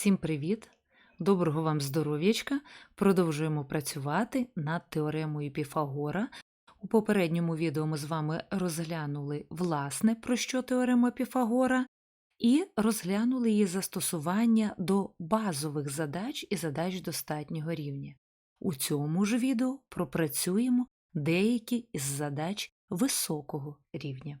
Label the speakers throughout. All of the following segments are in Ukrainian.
Speaker 1: Всім привіт! Доброго вам здоров'ячка! Продовжуємо працювати над теоремою Піфагора. У попередньому відео ми з вами розглянули, власне, про що теорема Піфагора, і розглянули її застосування до базових задач і задач достатнього рівня. У цьому ж відео пропрацюємо деякі із задач високого рівня.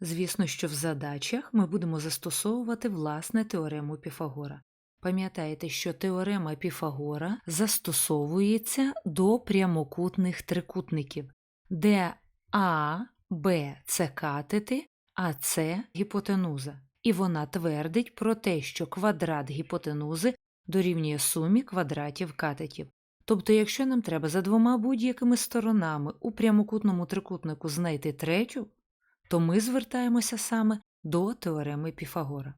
Speaker 1: Звісно, що в задачах ми будемо застосовувати власне теорему Піфагора. Пам'ятаєте, що теорема Піфагора застосовується до прямокутних трикутників, де А, Б це катети, а С гіпотенуза. І вона твердить про те, що квадрат гіпотенузи дорівнює сумі квадратів катетів. Тобто, якщо нам треба за двома будь-якими сторонами у прямокутному трикутнику знайти третю, то ми звертаємося саме до теореми Піфагора.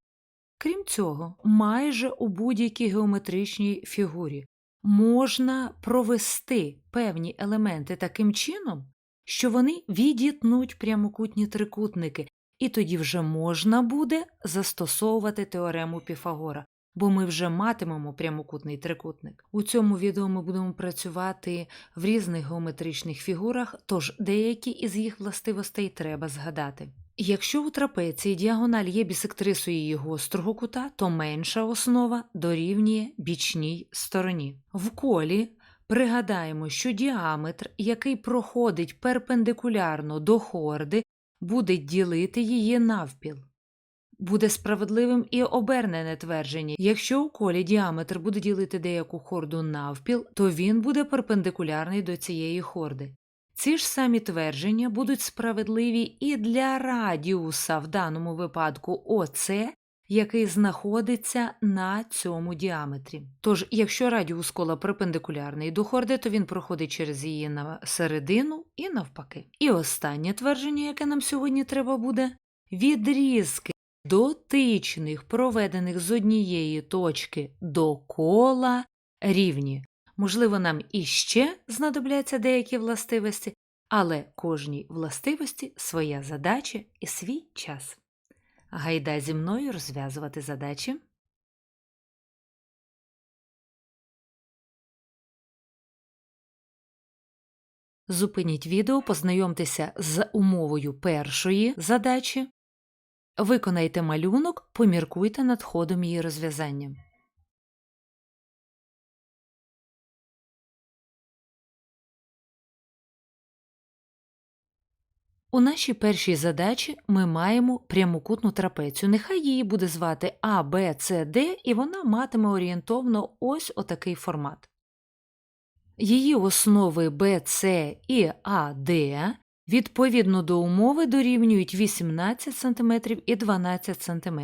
Speaker 1: Крім цього, майже у будь-якій геометричній фігурі можна провести певні елементи таким чином, що вони відітнуть прямокутні трикутники, і тоді вже можна буде застосовувати теорему Піфагора, бо ми вже матимемо прямокутний трикутник. У цьому відео ми будемо працювати в різних геометричних фігурах, тож деякі із їх властивостей треба згадати. Якщо у трапеції діагональ є бісектрисою її гострого кута, то менша основа дорівнює бічній стороні. В колі пригадаємо, що діаметр, який проходить перпендикулярно до хорди, буде ділити її навпіл. Буде справедливим і обернене твердження. Якщо у колі діаметр буде ділити деяку хорду навпіл, то він буде перпендикулярний до цієї хорди. Ці ж самі твердження будуть справедливі і для радіуса, в даному випадку ОЦ, який знаходиться на цьому діаметрі. Тож, якщо радіус кола перпендикулярний до хорди, то він проходить через її на середину і навпаки. І останнє твердження, яке нам сьогодні треба буде відрізки дотичних, проведених з однієї точки до кола рівні. Можливо, нам іще знадобляться деякі властивості, але кожній властивості своя задача і свій час. Гайда зі мною розв'язувати задачі. Зупиніть відео, познайомтеся з умовою першої задачі. Виконайте малюнок, поміркуйте над ходом її розв'язання. У нашій першій задачі ми маємо прямокутну трапецію. Нехай її буде звати А, Б, С, Д, і вона матиме орієнтовно ось отакий формат. Її основи Б, С і АД відповідно до умови дорівнюють 18 см і 12 см.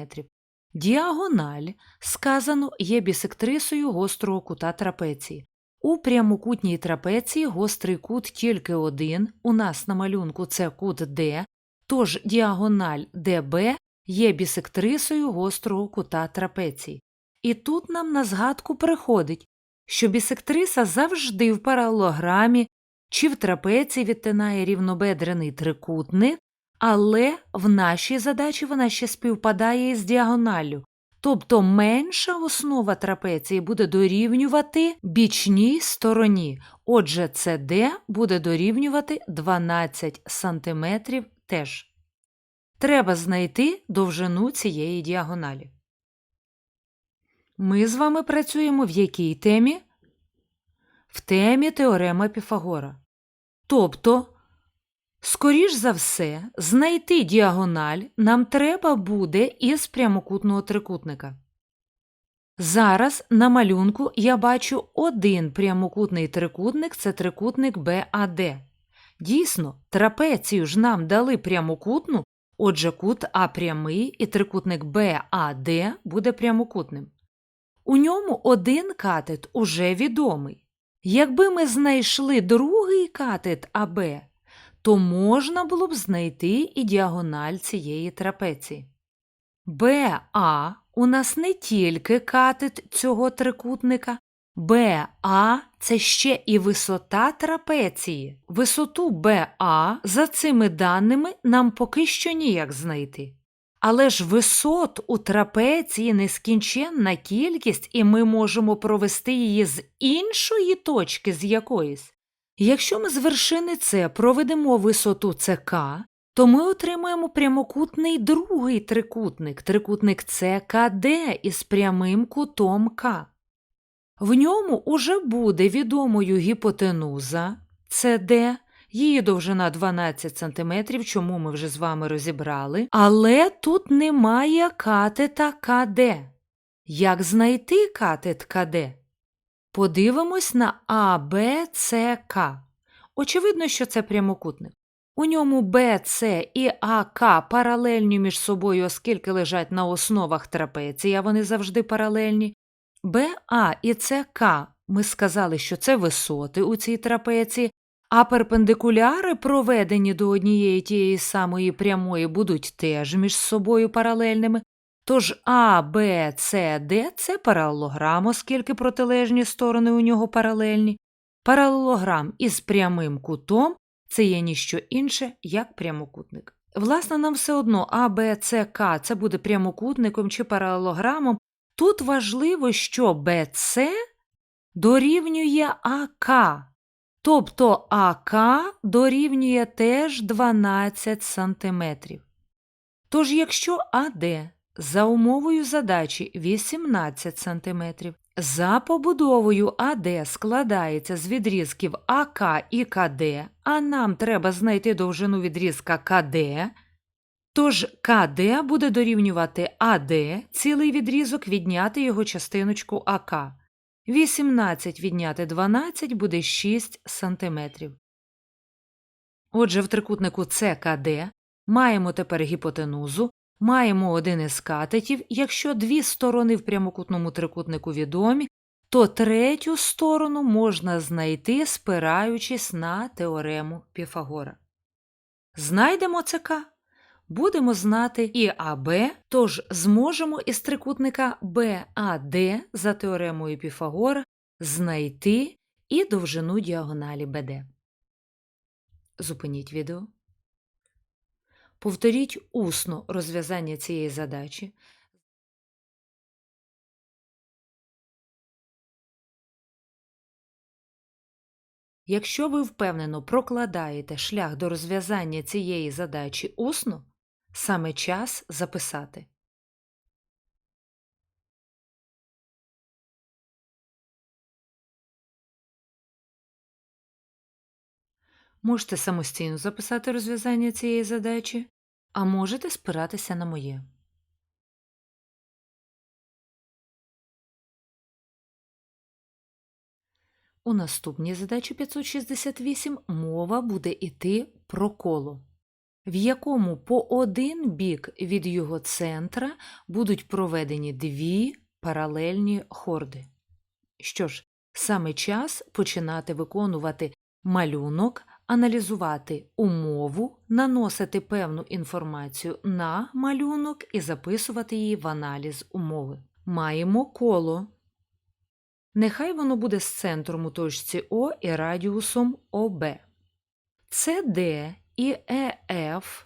Speaker 1: Діагональ, сказано, є бісектрисою гострого кута трапеції. У прямокутній трапеції гострий кут тільки один, у нас на малюнку це кут D, тож діагональ DB є бісектрисою гострого кута трапеції. І тут нам на згадку приходить, що бісектриса завжди в паралограмі чи в трапеції відтинає рівнобедрений трикутник, але в нашій задачі вона ще співпадає із діагоналлю, Тобто менша основа трапеції буде дорівнювати бічній стороні. Отже, CD буде дорівнювати 12 см теж. Треба знайти довжину цієї діагоналі. Ми з вами працюємо в якій темі? В темі теорема Піфагора. Тобто Скоріш за все, знайти діагональ нам треба буде із прямокутного трикутника. Зараз на малюнку я бачу один прямокутний трикутник це трикутник БАД. Дійсно, трапецію ж нам дали прямокутну, отже, кут А прямий і трикутник БАД буде прямокутним. У ньому один катет уже відомий. Якби ми знайшли другий катет АБ, то можна було б знайти і діагональ цієї трапеції. БА у нас не тільки катет цього трикутника, БА це ще і висота трапеції. Висоту БА за цими даними нам поки що ніяк знайти. Але ж висот у трапеції нескінченна кількість, і ми можемо провести її з іншої точки з якоїсь. Якщо ми з вершини С проведемо висоту ЦК, то ми отримаємо прямокутний другий трикутник, трикутник ЦКД із прямим кутом К. В ньому уже буде відомою гіпотенуза СД, її довжина 12 см, чому ми вже з вами розібрали, але тут немає катета КД. Як знайти катет КД? Подивимось на АБЦК. Очевидно, що це прямокутник. У ньому БЦ і АК паралельні між собою, оскільки лежать на основах трапеції, а вони завжди паралельні. БА і ЦК ми сказали, що це висоти у цій трапеції, а перпендикуляри, проведені до однієї тієї самої прямої, будуть теж між собою паралельними. Тож А, Б, С, Д це паралелограм, оскільки протилежні сторони у нього паралельні. Паралелограм із прямим кутом це є ніщо інше, як прямокутник. Власне, нам все одно А, Б, С, К це буде прямокутником чи паралелограмом. Тут важливо, що БЦ дорівнює АК, тобто АК дорівнює теж 12 см. Тож, якщо АД за умовою задачі 18 см, за побудовою АД складається з відрізків АК і КД, а нам треба знайти довжину відрізка КД, тож КД буде дорівнювати АД, цілий відрізок відняти його частиночку АК. 18 відняти 12 буде 6 см. Отже, в трикутнику ЦКД маємо тепер гіпотенузу, маємо один із катетів. Якщо дві сторони в прямокутному трикутнику відомі, то третю сторону можна знайти, спираючись на теорему Піфагора. Знайдемо ЦК. Будемо знати і АБ, тож зможемо із трикутника БАД за теоремою Піфагора знайти і довжину діагоналі БД. Зупиніть відео. Повторіть усно розв'язання цієї задачі. Якщо ви впевнено прокладаєте шлях до розв'язання цієї задачі усно, саме час записати. Можете самостійно записати розв'язання цієї задачі, а можете спиратися на моє. У наступній задачі 568 мова буде йти про коло, в якому по один бік від його центра будуть проведені дві паралельні хорди. Що ж, саме час починати виконувати малюнок, аналізувати умову, наносити певну інформацію на малюнок і записувати її в аналіз умови. Маємо коло. Нехай воно буде з центром у точці О і радіусом ОБ. СД і ЕФ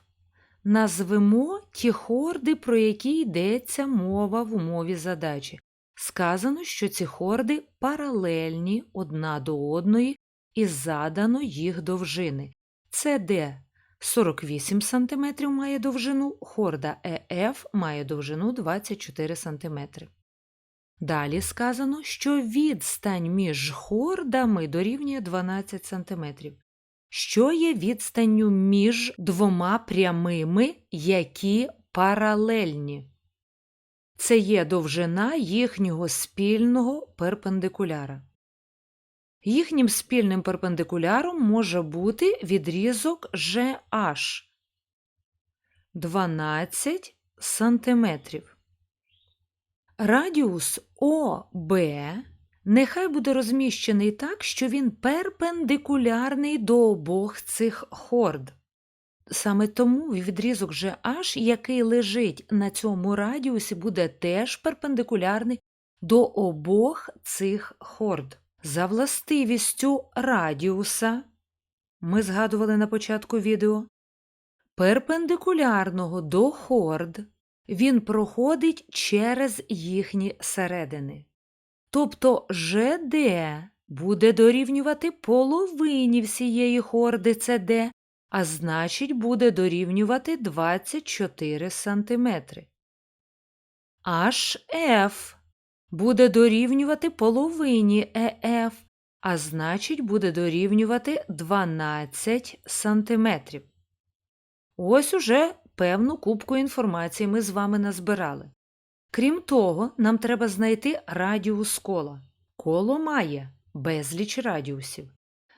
Speaker 1: назвемо ті хорди, про які йдеться мова в умові задачі. Сказано, що ці хорди паралельні одна до одної і задано їх довжини. СД 48 см має довжину, хорда ЕФ має довжину 24 см. Далі сказано, що відстань між хордами дорівнює 12 см. Що є відстанню між двома прямими, які паралельні? Це є довжина їхнього спільного перпендикуляра. Їхнім спільним перпендикуляром може бути відрізок GH 12 сантиметрів. Радіус ОБ нехай буде розміщений так, що він перпендикулярний до обох цих хорд. Саме тому відрізок GH, який лежить на цьому радіусі, буде теж перпендикулярний до обох цих хорд. За властивістю радіуса, ми згадували на початку відео, перпендикулярного до хорд, він проходить через їхні середини. Тобто ЖД буде дорівнювати половині всієї хорди CD, а значить буде дорівнювати 24 см. HF буде дорівнювати половині ЕФ, а значить буде дорівнювати 12 см. Ось уже певну кубку інформації ми з вами назбирали. Крім того, нам треба знайти радіус кола. Коло має безліч радіусів.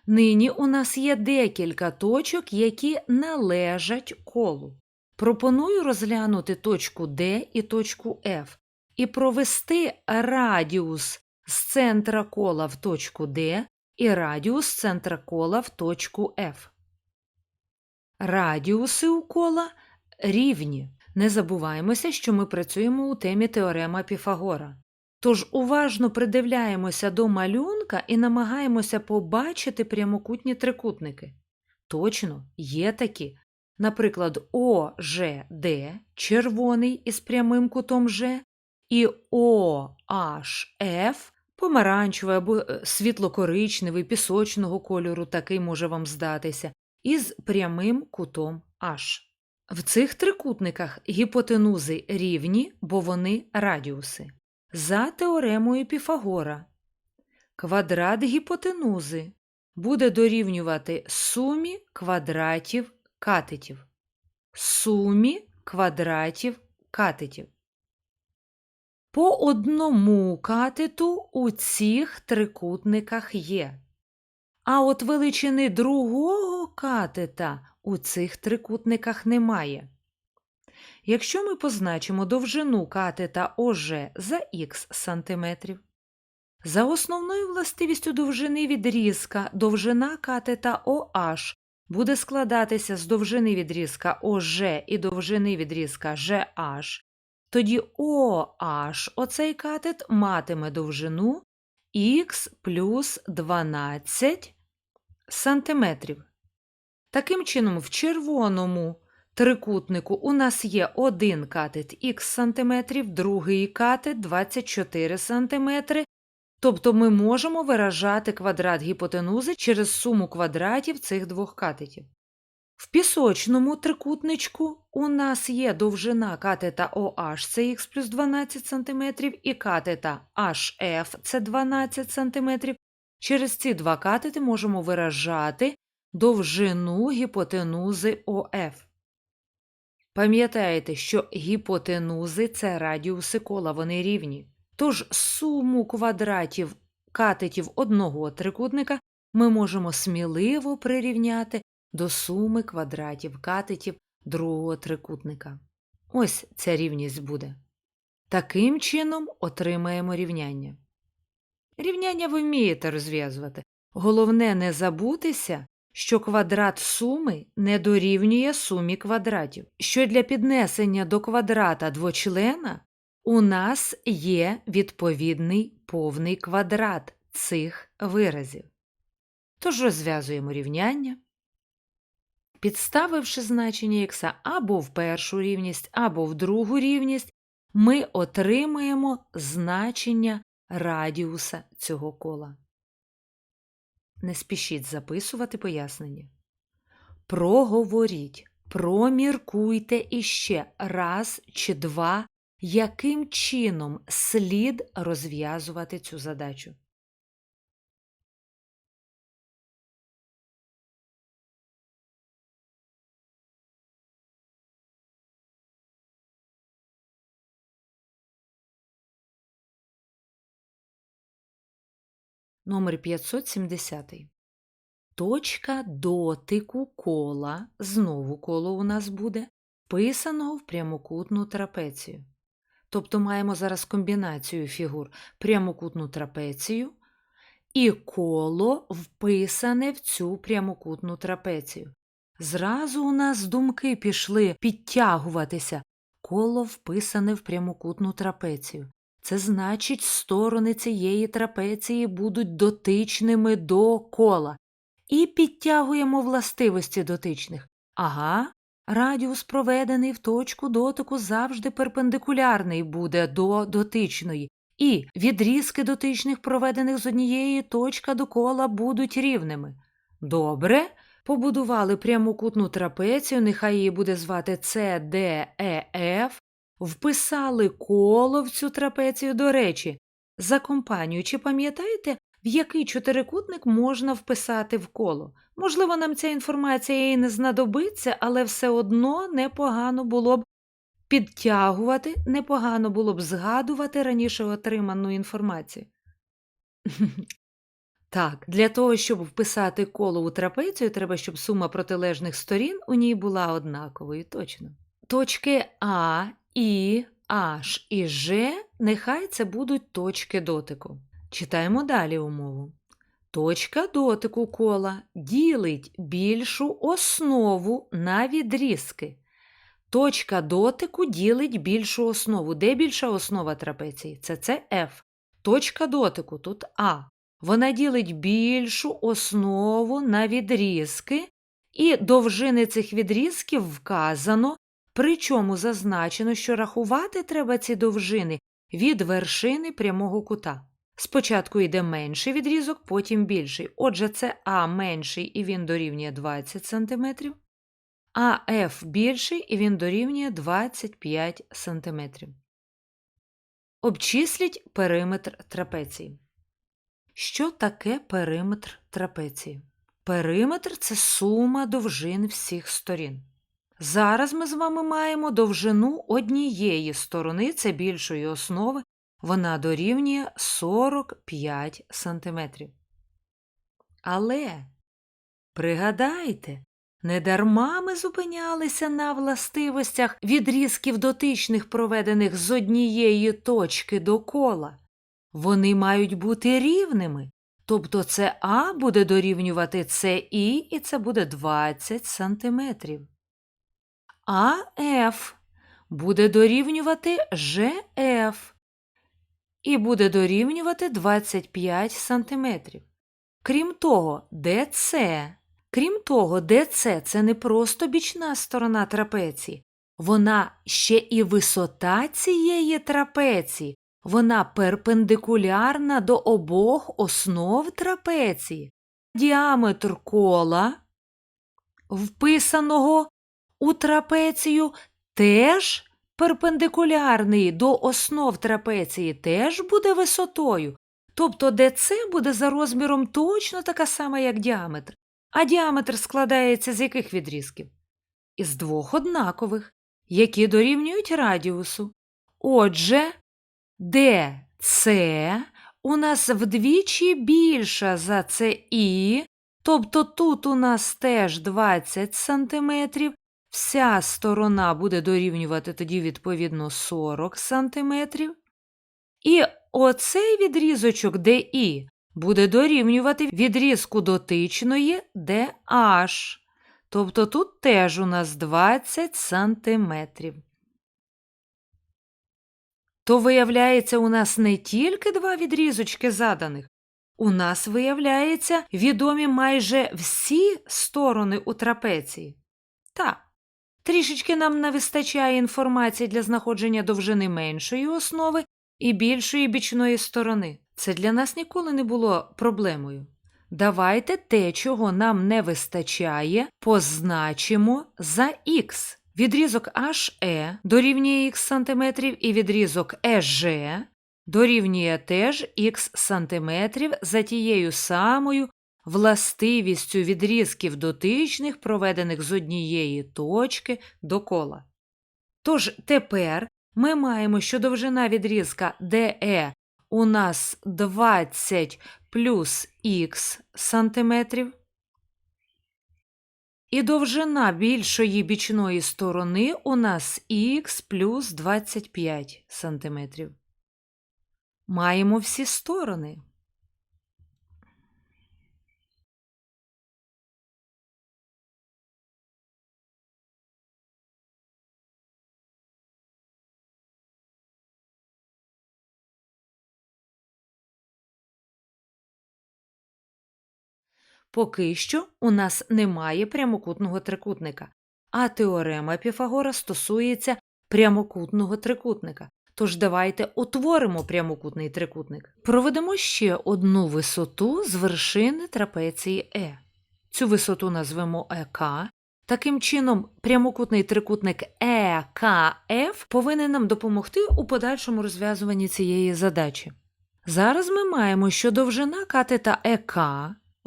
Speaker 1: Нині у нас є декілька точок, які належать колу. Пропоную розглянути точку D і точку F і провести радіус з центра кола в точку D і радіус з центра кола в точку F. Радіуси у кола рівні. Не забуваємося, що ми працюємо у темі теорема Піфагора. Тож уважно придивляємося до малюнка і намагаємося побачити прямокутні трикутники. Точно, є такі. Наприклад, ОЖД червоний із прямим кутом Ж, і OHF помаранчевий або е, світло-коричневий пісочного кольору, такий може вам здатися, із прямим кутом H. В цих трикутниках гіпотенузи рівні, бо вони радіуси. За теоремою Піфагора квадрат гіпотенузи буде дорівнювати сумі квадратів катетів. Сумі квадратів катетів. По одному катету у цих трикутниках є. А от величини другого катета у цих трикутниках немає. Якщо ми позначимо довжину катета ОЖ за х сантиметрів, за основною властивістю довжини відрізка довжина катета OH буде складатися з довжини відрізка ОЖ і довжини відрізка GH, тоді OH оцей катет матиме довжину х плюс 12 сантиметрів. Таким чином, в червоному трикутнику у нас є один катет х сантиметрів, другий катет 24 сантиметри, тобто ми можемо виражати квадрат гіпотенузи через суму квадратів цих двох катетів. В пісочному трикутничку у нас є довжина катета OH це х плюс 12 см і катета HF це 12 см. Через ці два катети можемо виражати довжину гіпотенузи ОФ. Пам'ятаєте, що гіпотенузи це радіуси кола, вони рівні. Тож суму квадратів катетів одного трикутника ми можемо сміливо прирівняти до суми квадратів катетів другого трикутника. Ось ця рівність буде. Таким чином отримаємо рівняння. Рівняння ви вмієте розв'язувати. Головне не забутися, що квадрат суми не дорівнює сумі квадратів, що для піднесення до квадрата двочлена у нас є відповідний повний квадрат цих виразів. Тож розв'язуємо рівняння. Підставивши значення х або в першу рівність, або в другу рівність, ми отримаємо значення радіуса цього кола. Не спішіть записувати пояснення. Проговоріть, проміркуйте іще раз чи два, яким чином слід розв'язувати цю задачу. Номер 570. Точка дотику кола, знову коло у нас буде, вписаного в прямокутну трапецію. Тобто маємо зараз комбінацію фігур прямокутну трапецію і коло вписане в цю прямокутну трапецію. Зразу у нас думки пішли підтягуватися. Коло вписане в прямокутну трапецію. Це значить, сторони цієї трапеції будуть дотичними до кола. І підтягуємо властивості дотичних. Ага, радіус, проведений в точку дотику, завжди перпендикулярний буде до дотичної. І відрізки дотичних, проведених з однієї точки до кола, будуть рівними. Добре. Побудували прямокутну трапецію, нехай її буде звати Ф. Вписали коло в цю трапецію. До речі, за компанію, чи пам'ятаєте, в який чотирикутник можна вписати в коло? Можливо, нам ця інформація і не знадобиться, але все одно непогано було б підтягувати, непогано було б згадувати раніше отриману інформацію. Так, для того, щоб вписати коло у трапецію, треба, щоб сума протилежних сторін у ній була однаковою, точно. Точки А, І, H і Ж нехай це будуть точки дотику. Читаємо далі умову. Точка дотику кола ділить більшу основу на відрізки. Точка дотику ділить більшу основу. Де більша основа трапеції? Це це F. Точка дотику тут А. Вона ділить більшу основу на відрізки, і довжини цих відрізків вказано, причому зазначено, що рахувати треба ці довжини від вершини прямого кута. Спочатку йде менший відрізок, потім більший. Отже, це А менший і він дорівнює 20 см, а F більший і він дорівнює 25 см. Обчисліть периметр трапеції. Що таке периметр трапеції? Периметр це сума довжин всіх сторін. Зараз ми з вами маємо довжину однієї сторони, це більшої основи, вона дорівнює 45 см. Але пригадайте, недарма ми зупинялися на властивостях відрізків дотичних, проведених з однієї точки до кола. Вони мають бути рівними. Тобто це А буде дорівнювати СІ, і це буде 20 см. А Ф буде дорівнювати ЖФ і буде дорівнювати 25 см. Крім того, ДЦ. Крім того, ДЦ це не просто бічна сторона трапеції, вона ще і висота цієї трапеції, вона перпендикулярна до обох основ трапеції. Діаметр кола, вписаного у трапецію, теж перпендикулярний до основ трапеції, теж буде висотою. Тобто ДЦ буде за розміром точно така сама, як діаметр. А діаметр складається з яких відрізків? Із двох однакових, які дорівнюють радіусу. Отже, ДЦ у нас вдвічі більша за ЦІ, тобто тут у нас теж 20 см, вся сторона буде дорівнювати тоді, відповідно, 40 см. І оцей відрізочок ДІ буде дорівнювати відрізку дотичної DH. Тобто тут теж у нас 20 сантиметрів. То, виявляється, у нас не тільки два відрізочки заданих, у нас, виявляється, відомі майже всі сторони у трапеції. Так, трішечки нам не вистачає інформації для знаходження довжини меншої основи і більшої бічної сторони. Це для нас ніколи не було проблемою. Давайте те, чого нам не вистачає, позначимо за х. Відрізок HE дорівнює х сантиметрів і відрізок EG дорівнює теж х сантиметрів за тією самою властивістю відрізків дотичних, проведених з однієї точки до кола. Тож тепер ми маємо, що довжина відрізка DE у нас 20 плюс х сантиметрів, і довжина більшої бічної сторони у нас х плюс 25 сантиметрів. Маємо всі сторони. Поки що у нас немає прямокутного трикутника, а теорема Піфагора стосується прямокутного трикутника. Тож давайте утворимо прямокутний трикутник. Проведемо ще одну висоту з вершини трапеції Е. Цю висоту назвемо ЕК. Таким чином, прямокутний трикутник ЕКФ повинен нам допомогти у подальшому розв'язуванні цієї задачі. Зараз ми маємо, що довжина катета ЕК,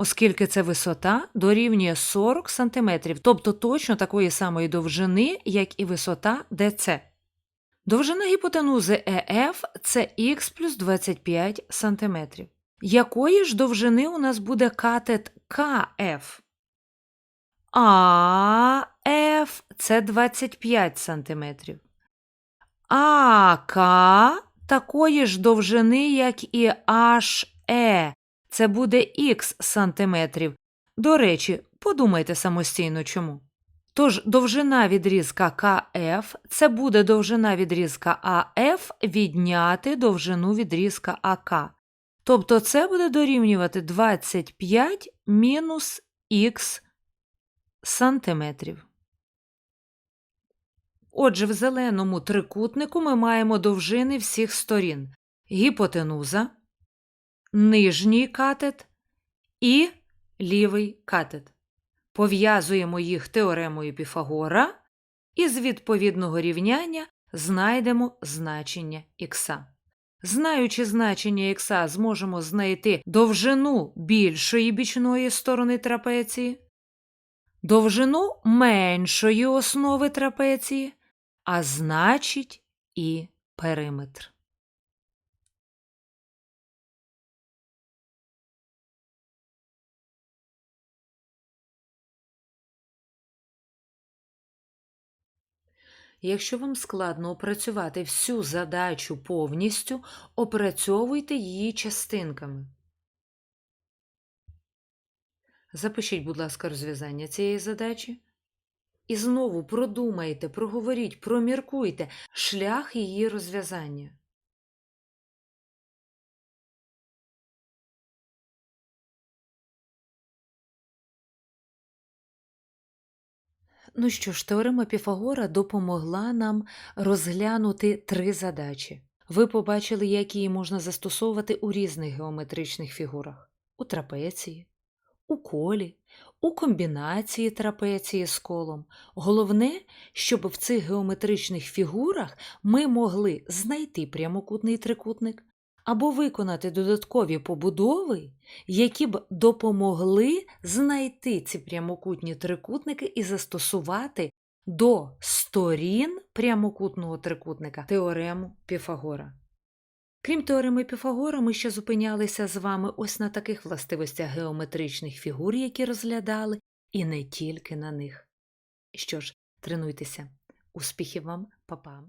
Speaker 1: оскільки це висота, дорівнює 40 см, тобто точно такої самої довжини, як і висота ДЦ. Довжина гіпотенузи ЕФ це х плюс 25 см. Якої ж довжини у нас буде катет КФ? АФ це 25 см. АК такої ж довжини, як і HE. Це буде х сантиметрів. До речі, подумайте самостійно чому. Тож довжина відрізка КФ це буде довжина відрізка АФ відняти довжину відрізка АК. Тобто це буде дорівнювати 25 мінус х сантиметрів. Отже, в зеленому трикутнику ми маємо довжини всіх сторін гіпотенуза, нижній катет і лівий катет. Пов'язуємо їх теоремою Піфагора і з відповідного рівняння знайдемо значення х. Знаючи значення х, зможемо знайти довжину більшої бічної сторони трапеції, довжину меншої основи трапеції, а значить і периметр. Якщо вам складно опрацювати всю задачу повністю, опрацьовуйте її частинками. Запишіть, будь ласка, розв'язання цієї задачі. І знову продумайте, проговоріть, проміркуйте шлях її розв'язання. Ну що ж, теорема Піфагора допомогла нам розглянути три задачі. Ви побачили, як її можна застосовувати у різних геометричних фігурах: у трапеції, у колі, у комбінації трапеції з колом. Головне, щоб в цих геометричних фігурах ми могли знайти прямокутний трикутник або виконати додаткові побудови, які б допомогли знайти ці прямокутні трикутники і застосувати до сторін прямокутного трикутника теорему Піфагора. Крім теореми Піфагора, ми ще зупинялися з вами ось на таких властивостях геометричних фігур, які розглядали, і не тільки на них. Що ж, тренуйтеся. Успіхів вам, папа!